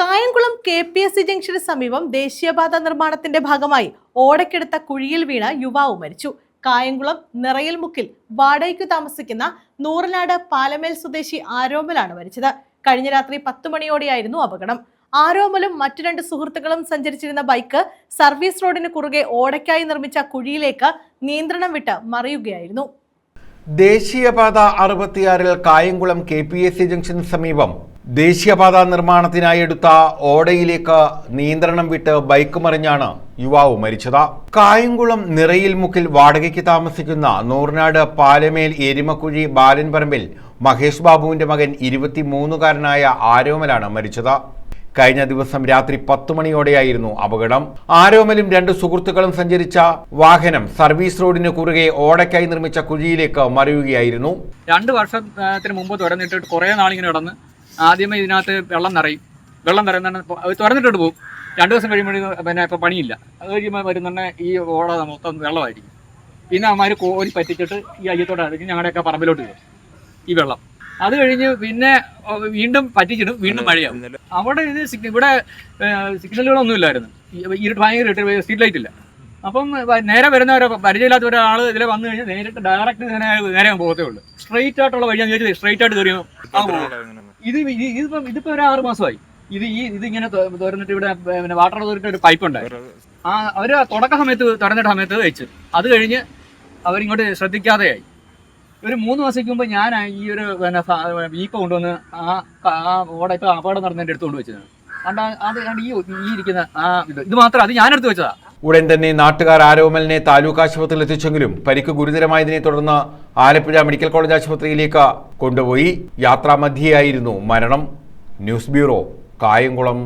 Kayamkulam K P S C junction സമീപം ദേശീയപാത നിർമ്മാണത്തിന്റെ ഭാഗമായി ഓടക്കെടുത്ത കുഴിയിൽ വീണ യുവാവ് മരിച്ചു. കായംകുളം നിറയിൽ മുക്കിൽ വാടകയ്ക്കു താമസിക്കുന്ന നൂറനാട് പാലമേൽ സ്വദേശി ആരോമലാണ് മരിച്ചത്. കഴിഞ്ഞ രാത്രി പത്തു മണിയോടെയായിരുന്നു അപകടം. ആരോമലും മറ്റു രണ്ട് സുഹൃത്തുക്കളും സഞ്ചരിച്ചിരുന്ന ബൈക്ക് സർവീസ് റോഡിന് കുറുകെ ഓടയ്ക്കായി നിർമ്മിച്ച കുഴിയിലേക്ക് നിയന്ത്രണം വിട്ട് മറിയുകയായിരുന്നു. ദേശീയപാത അറുപത്തിയാറിൽ Kayamkulam K P S C junction സമീപം ദേശീയപാത നിർമ്മാണത്തിനായി എടുത്ത ഓടയിലേക്ക് നിയന്ത്രണം വിട്ട് ബൈക്ക് മറിഞ്ഞാണ് യുവാവ് മരിച്ചത്. കായംകുളം നിറയിൽ മുക്കിൽ വാടകയ്ക്ക് താമസിക്കുന്ന നൂറിനാട് പാലമേൽ എരുമക്കുഴി ബാലൻപറമ്പിൽ മഹേഷ് ബാബുവിന്റെ മകൻ ഇരുപത്തിമൂന്നുകാരനായ ആരോമലാണ് മരിച്ചത്. കഴിഞ്ഞ ദിവസം രാത്രി പത്തു മണിയോടെയായിരുന്നു അപകടം. ആരോമലും രണ്ട് സുഹൃത്തുക്കളും സഞ്ചരിച്ച വാഹനം സർവീസ് റോഡിന് കുറുകെ ഓടയ്ക്കായി നിർമ്മിച്ച കുഴിയിലേക്ക് മറിയുകയായിരുന്നു. രണ്ട് വർഷത്തിന് മുമ്പ് തുറന്നിട്ട് കുറേ നാളിങ്ങനെ കിടന്ന് ആദ്യമേ ഇതിനകത്ത് വെള്ളം നിറയും. വെള്ളം നിറയുന്ന തുറന്നിട്ടിട്ട് പോകും. രണ്ട് ദിവസം കഴിയുമ്പോൾ പിന്നെ ഇപ്പോൾ പണിയില്ല. അത് കഴിയുമ്പോൾ വരുന്നുണ്ടെ ഈ ഓട മൊത്തം വെള്ളമായിരിക്കും. പിന്നെ അവന്മാർ കോരി പറ്റിച്ചിട്ട് ഈ അയ്യത്തോടെ അടിച്ച് ഞങ്ങളുടെയൊക്കെ പറമ്പിലോട്ട് വരും. ഈ വെള്ളം. അത് കഴിഞ്ഞ് പിന്നെ വീണ്ടും പറ്റിച്ചിടും. വീണ്ടും മഴയാവും. അവിടെ ഇത് ഇവിടെ സിഗ്നലുകളൊന്നും ഇല്ലായിരുന്നു. ഈ- ഇരുട്ട് ഭയങ്കര ഇരുട്ട് സ്ട്രീറ്റ് ലൈറ്റ് ഇല്ല. അപ്പം നേരെ നേരെ ഒരു പരിചയമില്ലാത്ത ഒരാൾ ഇതിലെ വന്നു കഴിഞ്ഞാൽ നേരിട്ട് ഡയറക്റ്റ് നേരെ പോകത്തേ ഉള്ളൂ. സ്ട്രെയിറ്റ് ആയിട്ടുള്ള വഴിയാണ് ചോദിച്ചത് സ്ട്രൈറ്റ് ആയിട്ട് കയറിയോ. ഇത് ഇത് ഇതിപ്പം ഇതിപ്പോ ഒരു ആറ് മാസമായി. ഇത് ഈ ഇത് ഇങ്ങനെ തുറന്നിട്ട് ഇവിടെ പിന്നെ വാട്ടർ അതോറിറ്റി ഒരു പൈപ്പ് ഉണ്ടായിരുന്നു ആ അവർ തുടക്ക സമയത്ത് തുറന്നിട്ട സമയത്ത് വെച്ച്. അത് കഴിഞ്ഞ് അവരിങ്ങോട്ട് ശ്രദ്ധിക്കാതെയായി. ഒരു മൂന്ന് മാസത്തേക്ക് മുമ്പ് ഞാൻ ഈ ഒരു പിന്നെ വീപ്പ കൊണ്ടുവന്ന് ആ ആ ഓടെ ഇപ്പൊ അപകടം നടന്നതിന്റെ അടുത്ത് വെച്ചത് കണ്ട അത് ഈ ഈ ഇരിക്കുന്ന ആ ഇത്. ഇത് മാത്രം അത് ഞാനെടുത്ത് വെച്ചതാ. ഉടൻ തന്നെ നാട്ടുകാർ ആരോമലിനെ താലൂക്ക് ആശുപത്രിയിൽ എത്തിച്ചെങ്കിലും പരിക്ക് ഗുരുതരമായതിനെ തുടർന്ന് ആലപ്പുഴ മെഡിക്കൽ കോളേജ് ആശുപത്രിയിലേക്ക് കൊണ്ടുപോയി. യാത്രാമധ്യയായിരുന്നു മരണം. News bureau Kayamkulam.